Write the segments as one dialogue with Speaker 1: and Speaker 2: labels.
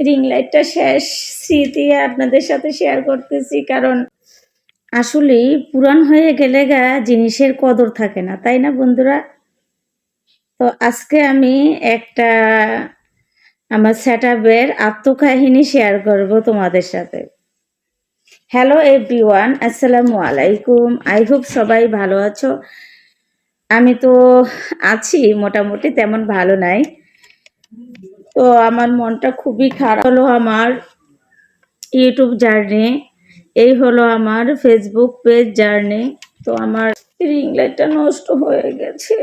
Speaker 1: Ring লাইটটা শেষ, স্মৃতি আপনাদের সাথে শেয়ার করতেছি, কারণ আসলেই পুরান হয়ে গেলে গা জিনিসের কদর থাকে না, তাই না বন্ধুরা? তো আজকে আমি একটা আমার সেট আপের আত্মকাহিনী শেয়ার করব তোমাদের সাথে। হ্যালো এভরিওয়ান আসসালামু আলাইকুম আই হোপ সবাই ভালো আছো। আমি তো আছি মোটামুটি, তেমন ভালো নাই। তো আমার মনটা খুবই খারাপ। হলো আমার ইউটিউব জার্নি, এই হলো আমার ফেসবুক পেজ জার্নি। তো আমার রিং লাইটটা নষ্ট হয়ে গেছে,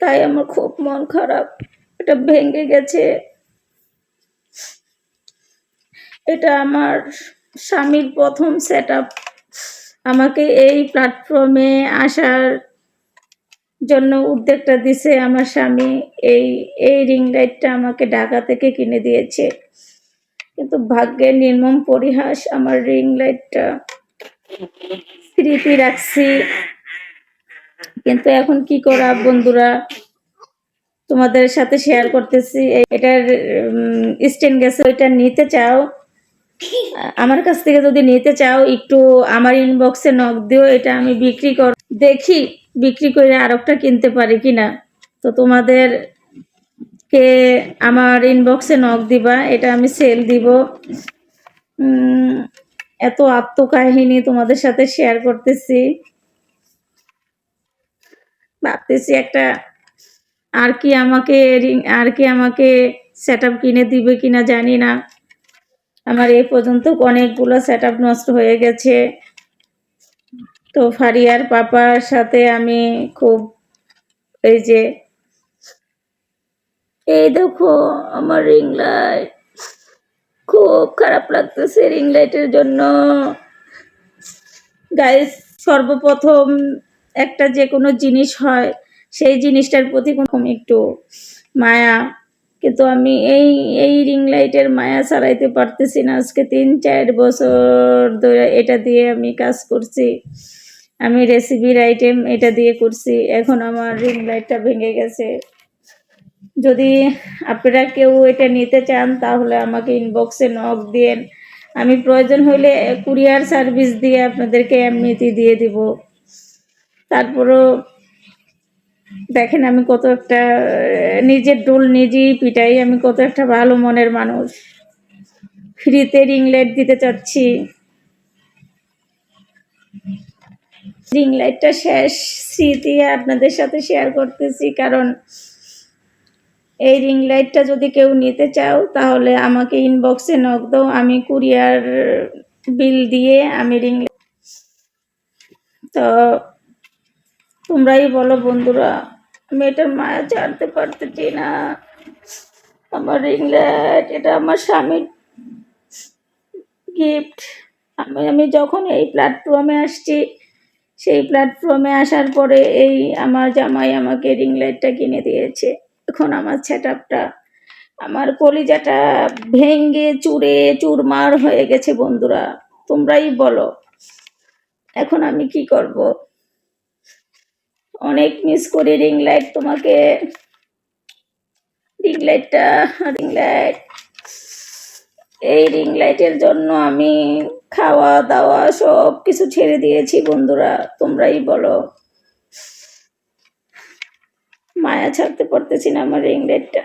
Speaker 1: তাই আমার খুব মন খারাপ। এটা ভেঙে গেছে। এটা আমার স্বামীর প্রথম সেট আমাকে এই প্ল্যাটফর্মে আসার জন্য উদ্যোগটা দিছে আমার স্বামী। এই এই রিং লাইটটা আমাকে ঢাকা থেকে কিনে দিয়েছে। কিন্তু ভাগ্যের নির্মম পরিহাস আমার রিং লাইটটা স্মৃতি রাখছি। কিন্তু এখন কি করা বন্ধুরা? তোমাদের সাথে শেয়ার করতেছি। এটার স্ট্যান্ড গেছে ওইটা নিতে চাও? আমার কাছ থেকে যদি নিতে চাও, একটু আমার ইনবক্সে নক দিও, এটা আমি বিক্রি কর দেখি। বিক্রি করে আরেকটা কিনতে পারি কিনা? তো তোমাদের কে আমার ইনবক্সে নক দিবা, এটা আমি সেল দিব। এত আত্মকাহিনী তোমাদের সাথে শেয়ার করতেছি। ভাবতেছি একটা, আর কি আমাকে রিং- আর কি আমাকে সেট কিনে দিবে কিনা জানি না। আমার এই পর্যন্ত অনেকগুলো সেট নষ্ট হয়ে গেছে। তো ফারিয়ার পাপার সাথে আমি খুব এই যে, এই দেখো আমার রিং লাইট খুব খারাপ লাগতেছে রিং লাইটের জন্য। গাইস সর্বপ্রথম একটা যে কোনো জিনিস হয়, সেই জিনিসটার প্রতি কোনো একটু মায়া। কিন্তু আমি এই এই রিং লাইটের মায়া ছাড়াইতে পারতেছি না। আজকে তিন, চার বছর ধরে এটা দিয়ে আমি কাজ করছি। আমি রেসিপির আইটেম এটা দিয়ে করছি। এখন আমার রিং লাইটটা ভেঙে গেছে। যদি আপনারা কেউ এটা নিতে চান, তাহলে আমাকে ইনবক্সে নক দিয়েন। আমি প্রয়োজন হলে কুরিয়ার সার্ভিস দিয়ে আপনাদেরকে এমনিতে দিয়ে দিব। তারপরও দেখেন আমি কত একটা নিজের ডোল নিজেই পিটাই। আমি কত একটা ভালো মনের মানুষ। ফ্রিতে রিং লাইট দিতে চাচ্ছি। রিং লাইটটা শেষ, স্মৃতি আপনাদের সাথে শেয়ার করতেছি, কারণ এই রিং লাইটটা যদি কেউ নিতে চাও, তাহলে আমাকে ইনবক্সে নক দাও, আমি কুরিয়ার বিল দিয়ে আমি রিং তো তোমরাই বলো বন্ধুরা আমি এটার মায়া ছাড়তে পারতেছি না। আমার রিং লাইট এটা আমার স্বামীর গিফট আমি আমি যখন এই প্ল্যাটফর্মে আসছি সেই প্ল্যাটফর্মে আসার পরে এই আমার জামাই আমাকে রিং লাইটটা কিনে দিয়েছে। এখন আমার সেট আমার কলিজাটা ভেঙ্গে চুরে চুরমার হয়ে গেছে বন্ধুরা, তোমরাই বলো। এখন আমি কি করব? অনেক মিস করি রিং লাইট তোমাকে। রিং লাইটটা রিং লাইট এই রিং লাইটের জন্য আমি খাওয়া দাওয়া সব কিছু ছেড়ে দিয়েছি বন্ধুরা, তোমরাই বলো। মায়া ছাড়তে পারতেছি না আমার রিং লাইটটা